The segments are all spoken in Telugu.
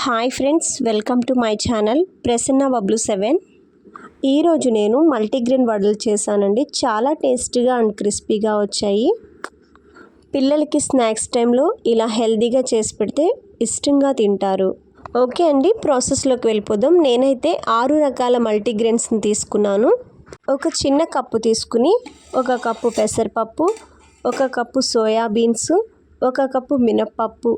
Hi friends welcome to my channel Prasanna Bablu seven. ఈరోజు నేను మల్టీగ్రెయిన్ వడలు చేశానండి. చాలా టేస్టీగా అండ్ క్రిస్పీగా వచ్చాయి. పిల్లలకి స్నాక్స్ టైంలో ఇలా హెల్దీగా చేసి పెడితే ఇష్టంగా తింటారు. ఓకే అండి ప్రాసెస్లోకి వెళ్ళిపోదాం. నేనైతే ఆరు రకాల మల్టీగ్రెయిన్స్ని తీసుకున్నాను. ఒక చిన్న కప్పు తీసుకుని ఒక కప్పు పెసరపప్పు ఒక కప్పు సోయాబీన్స్ ఒక కప్పు మినప్పప్పు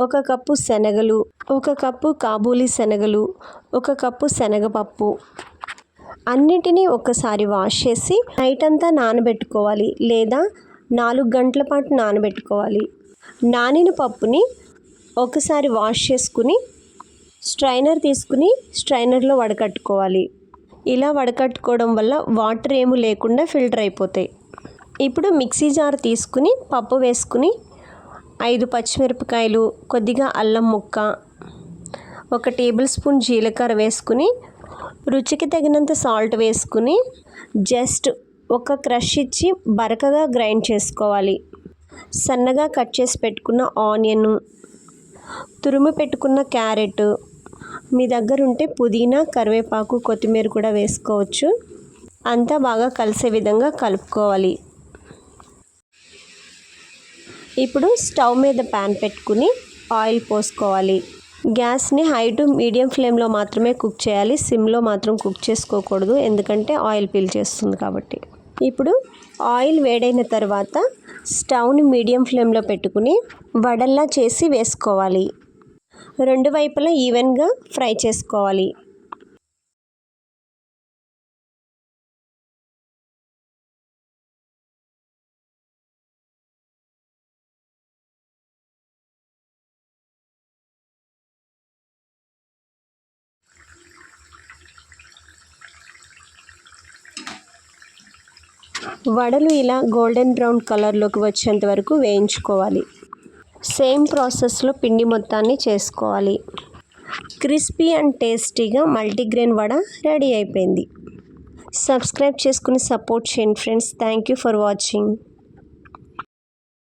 ఒక కప్పు శనగలు ఒక కప్పు కాబూలి శనగలు ఒక కప్పు శనగపప్పు. అన్నిటినీ ఒకసారి వాష్ చేసి నైట్ అంతా నానబెట్టుకోవాలి లేదా నాలుగు గంటల పాటు నానబెట్టుకోవాలి. నానిన పప్పుని ఒకసారి వాష్ చేసుకుని స్ట్రైనర్ తీసుకుని స్ట్రైనర్లో వడకట్టుకోవాలి. ఇలా వడకట్టుకోవడం వల్ల వాటర్ ఏమీ లేకుండా ఫిల్టర్ అయిపోతాయి. ఇప్పుడు మిక్సీ జార్ తీసుకుని పప్పు వేసుకుని ఐదు పచ్చిమిరపకాయలు కొద్దిగా అల్లం ముక్క ఒక టేబుల్ స్పూన్ జీలకర్ర వేసుకుని రుచికి తగినంత సాల్ట్ వేసుకుని జస్ట్ ఒక క్రష్ ఇచ్చి బరకగా గ్రైండ్ చేసుకోవాలి. సన్నగా కట్ చేసి పెట్టుకున్న ఆనియన్ తురుము పెట్టుకున్న క్యారెట్ మీ దగ్గర ఉంటే పుదీనా కరివేపాకు కొత్తిమీర కూడా వేసుకోవచ్చు. అంతా బాగా కలిసే విధంగా కలుపుకోవాలి. ఇప్పుడు స్టవ్ మీద ప్యాన్ పెట్టుకుని ఆయిల్ పోసుకోవాలి. గ్యాస్ని హై టు మీడియం ఫ్లేమ్లో మాత్రమే కుక్ చేయాలి. సిమ్లో మాత్రం కుక్ చేసుకోకూడదు. ఎందుకంటే ఆయిల్ పీల్చేస్తుంది కాబట్టి. ఇప్పుడు ఆయిల్ వేడైన తర్వాత స్టవ్ని మీడియం ఫ్లేమ్లో పెట్టుకుని వడల్లా చేసి వేసుకోవాలి. రెండు వైపులా ఈవెన్గా ఫ్రై చేసుకోవాలి. వడలు ఇలా గోల్డెన్ బ్రౌన్ కలర్లోకి వచ్చేంత వరకు వేయించుకోవాలి. సేమ్ ప్రాసెస్లో పిండి మొత్తాన్ని చేసుకోవాలి. క్రిస్పీ అండ్ టేస్టీగా మల్టీగ్రెయిన్ వడ రెడీ అయిపోయింది. సబ్స్క్రైబ్ చేసుకుని సపోర్ట్ చేయండి friends. Thank you for watching.